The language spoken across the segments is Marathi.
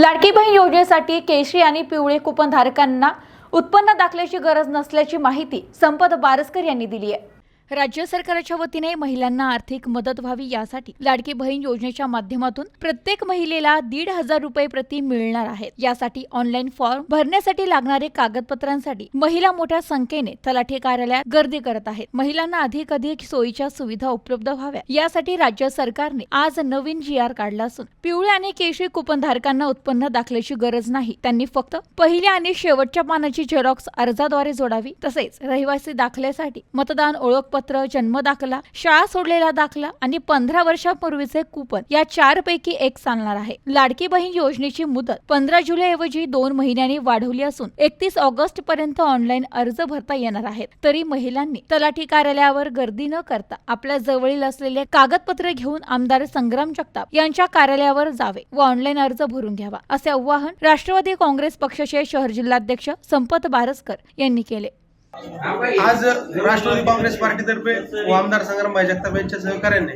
लाडकी बहीण योजनेसाठी केशरी आणि पिवळे कुपन धारकांना उत्पन्न दाखल्याची गरज नसल्याची माहिती संपत बारसकर यांनी दिली आहे. राज्य सरकारच्या वतीने महिलांना आर्थिक मदत व्हावी यासाठी लाडकी बहीण योजनेच्या माध्यमातून प्रत्येक महिलेला दीड हजार रुपये प्रति मिळणार आहेत. यासाठी ऑनलाईन फॉर्म भरण्यासाठी लागणारे कागदपत्रांसाठी महिला मोठ्या संख्येने तलाठी कार्यालयात गर्दी करत आहेत. महिलांना अधिक अधिक सोयीच्या सुविधा उपलब्ध व्हाव्या यासाठी राज्य सरकारने आज नवीन जी आर काढला असून पिवळे आणि केशरी कुपनधारकांना उत्पन्न दाखल्याची गरज नाही. त्यांनी फक्त पहिल्या आणि शेवटच्या पानाची झेरॉक्स अर्जाद्वारे जोडावी. तसेच रहिवासी दाखल्यासाठी मतदान ओळखपत्र जन्म दाखला शाळा सोडलेला दाखला आणि पंधरा वर्षापूर्वीचे कुपन या चार पैकी एक चालणार आहे. लाडकी बहीण योजनेची मुदत पंधरा जुलै ऐवजी दोन महिन्यांनी वाढवली असून एकतीस ऑगस्ट पर्यंत ऑनलाईन अर्ज भरता येणार आहेत. तरी महिलांनी तलाठी कार्यालयावर गर्दी न करता आपल्या जवळील असलेले कागदपत्र घेऊन आमदार संग्राम जगताप यांच्या कार्यालयावर जावे व ऑनलाईन अर्ज भरून घ्यावा असे आवाहन राष्ट्रवादी काँग्रेस पक्षाचे शहर जिल्हाध्यक्ष संपत बारसकर यांनी केले. आज राष्ट्रवादी काँग्रेस पार्टीतर्फे व आमदार संग्रामभाई जगताप यांच्या सहकार्याने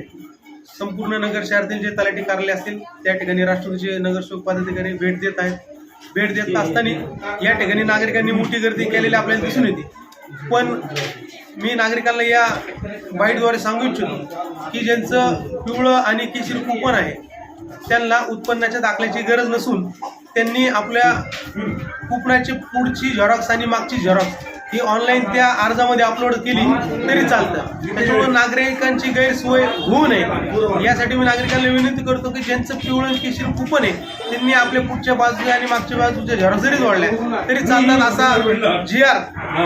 संपूर्ण नगर शहरातील जे तलाठी कार्यालय असतील त्या ठिकाणी राष्ट्रवादीचे नगरसेवक पदाधिकारी भेट देत आहेत. भेट देत असताना या ठिकाणी नागरिकांनी मोठी गर्दी केलेली आपल्याला दिसून येते. पण मी नागरिकांना या बाईटद्वारे सांगू इच्छितो की ज्यांचं पिवळं आणि केशरी कुपन आहे त्यांना उत्पन्नाच्या दाखल्याची गरज नसून त्यांनी आपल्या कुपनाची पुढची झेरॉक्स आणि मागची झेरॉक्स ही ऑनलाईन त्या अर्जामध्ये अपलोड केली तरी चालतं. त्याच्यामुळे नागरिकांची गैरसोय होऊ नये. यासाठी मी नागरिकांना विनंती करतो की ज्यांचं पिवळं केशीर कुपन आहे त्यांनी आपल्या पुढच्या बाजू आणि मागच्या बाजूच्या झेरॉक्स जरी जोडल्या तरी चालतात असा जी आर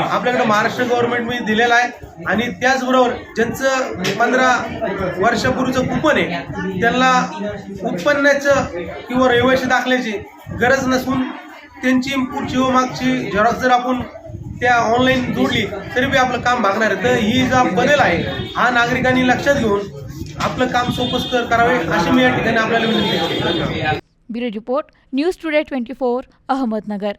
आपल्याकडे महाराष्ट्र गव्हर्नमेंटमध्ये दिलेला आहे. आणि त्याचबरोबर ज्यांचं पंधरा वर्षापूर्वीचं कुपन आहे त्यांना उत्पन्नाचं किंवा रहिवाशी दाखल्याची गरज नसून त्यांची पुढची व मागची झेरॉक्स जर आपण त्या ऑनलाईन जोडली तरी बी आपलं काम भागणार आहे. तर ही जा बदल आहे. हा नागरिकांनी लक्षात घेऊन आपलं काम सोपस्कर करावे अशी मी या ठिकाणी आपल्याला विनंती करतो. Bureau report news today twenty four Ahmednagar.